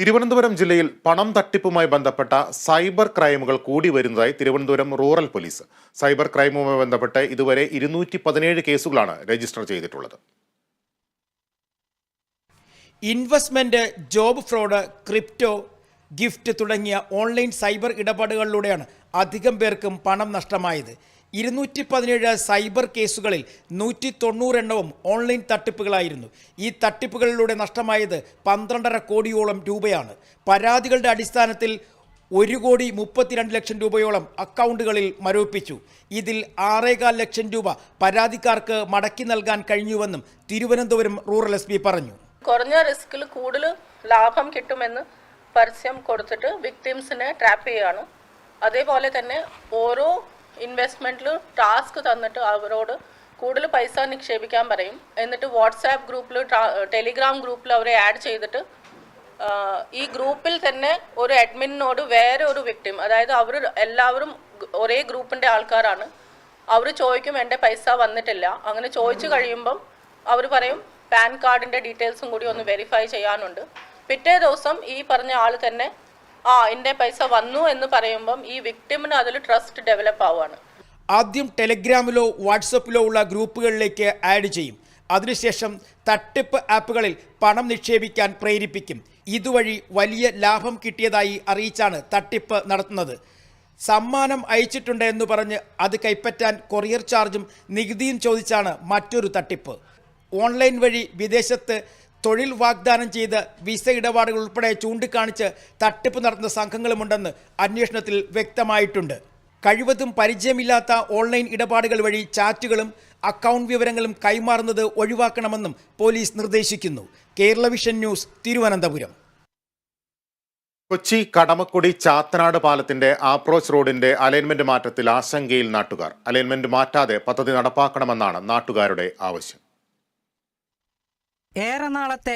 തിരുവനന്തപുരം ജില്ലയിൽ പണം തട്ടിപ്പുമായി ബന്ധപ്പെട്ട സൈബർ ക്രൈമുകൾ കൂടി വരുന്നതായി തിരുവനന്തപുരം റൂറൽ പോലീസ്. സൈബർ ക്രൈമുമായി ബന്ധപ്പെട്ട് ഇതുവരെ ഇരുന്നൂറ്റി പതിനേഴ് കേസുകളാണ് രജിസ്റ്റർ ചെയ്തിട്ടുള്ളത്. Investment job fraud crypto gift തുടങ്ങിയ ഓൺലൈൻ സൈബർ ഇടപാടുകളിലൂടെയാണ് അധികം പേർക്കും പണം നഷ്ടമായത്. ഇരുന്നൂറ്റി പതിനേഴ് സൈബർ കേസുകളിൽ നൂറ്റി തൊണ്ണൂറെണ്ണവും ഓൺലൈൻ തട്ടിപ്പുകളായിരുന്നു. ഈ തട്ടിപ്പുകളിലൂടെ നഷ്ടമായത് പന്ത്രണ്ടര കോടിയോളം രൂപയാണ്. പരാതികളുടെ അടിസ്ഥാനത്തിൽ ഒരു കോടി മുപ്പത്തിരണ്ട് ലക്ഷം രൂപയോളം അക്കൗണ്ടുകളിൽ മരവിപ്പിച്ചു. ഇതിൽ ആറേകാൽ ലക്ഷം രൂപ പരാതിക്കാർക്ക് മടക്കി നൽകാൻ കഴിഞ്ഞുവെന്നും തിരുവനന്തപുരം റൂറൽ എസ് പറഞ്ഞു. കുറഞ്ഞ റിസ്കിൽ കൂടുതൽ ലാഭം കിട്ടുമെന്ന് പരസ്യം കൊടുത്തിട്ട് വിക്ടിംസിനെ ട്രാപ്പ് ചെയ്യുകയാണ്. അതേപോലെ തന്നെ ഓരോ ഇൻവെസ്റ്റ്മെന്റിലും ടാസ്ക് തന്നിട്ട് അവരോട് കൂടുതൽ പൈസ നിക്ഷേപിക്കാൻ പറയും. എന്നിട്ട് വാട്സാപ്പ് ഗ്രൂപ്പിൽ ടെലിഗ്രാം ഗ്രൂപ്പിൽ അവരെ ആഡ് ചെയ്തിട്ട് ഈ ഗ്രൂപ്പിൽ തന്നെ ഒരു അഡ്മിനോട് വേറെ ഒരു വിക്ടിം അതായത് അവർ എല്ലാവരും ഒരേ ഗ്രൂപ്പിന്റെ ആൾക്കാരാണ്. അവർ ചോദിക്കും എന്റെ പൈസ വന്നിട്ടില്ല. അങ്ങനെ ചോദിച്ചു കഴിയുമ്പം അവർ പറയും പാൻ കാർഡിന്റെ ഡീറ്റെയിൽസും കൂടി ഒന്ന് വെരിഫൈ ചെയ്യാനുണ്ട്. പിറ്റേ ദിവസം ഈ പറഞ്ഞ ആൾ തന്നെ ആ എന്റെ പൈസ വന്നു എന്ന് പറയുമ്പം ഈ വിക്ടിമിന് അതിൽ ട്രസ്റ്റ് ഡെവലപ്പ് ആവുകയാണ് ആദ്യം ടെലിഗ്രാമിലോ വാട്സപ്പിലോ ഉള്ള ഗ്രൂപ്പുകളിലേക്ക് ആഡ് ചെയ്യും. അതിനുശേഷം തട്ടിപ്പ് ആപ്പുകളിൽ പണം നിക്ഷേപിക്കാൻ പ്രേരിപ്പിക്കും. ഇതുവഴി വലിയ ലാഭം കിട്ടിയതായി അറിയിച്ചാണ് തട്ടിപ്പ് നടത്തുന്നത്. സമ്മാനം അയച്ചിട്ടുണ്ട് എന്ന് പറഞ്ഞ് അത് കൈപ്പറ്റാൻ കൊറിയർ ചാർജും നികുതിയും ചോദിച്ചാണ് മറ്റൊരു തട്ടിപ്പ്. ഓൺലൈൻ വഴി വിദേശത്ത് തൊഴിൽ വാഗ്ദാനം ചെയ്ത് വിസ ഇടപാടുകൾ ഉൾപ്പെടെ ചൂണ്ടിക്കാണിച്ച് തട്ടിപ്പ് നടത്തുന്ന സംഘങ്ങളുമുണ്ടെന്ന് അന്വേഷണത്തിൽ വ്യക്തമായിട്ടുണ്ട്. കഴിവതും പരിചയമില്ലാത്ത ഓൺലൈൻ ഇടപാടുകൾ വഴി ചാറ്റുകളും അക്കൗണ്ട് വിവരങ്ങളും കൈമാറുന്നത് ഒഴിവാക്കണമെന്നും പോലീസ് നിർദ്ദേശിക്കുന്നു. Kerala Vision News Thiruvananthapuram. Kochi Kadamakudy Chathanad പാലത്തിന്റെ ആപ്രോച്ച് റോഡിന്റെ അലൈൻമെന്റ് മാറ്റത്തിൽ ആശങ്കയിൽ നാട്ടുകാർ. അലൈൻമെന്റ് മാറ്റാതെ പദ്ധതി നടപ്പാക്കണമെന്നാണ് നാട്ടുകാരുടെ ആവശ്യം. ഏറെ നാളത്തെ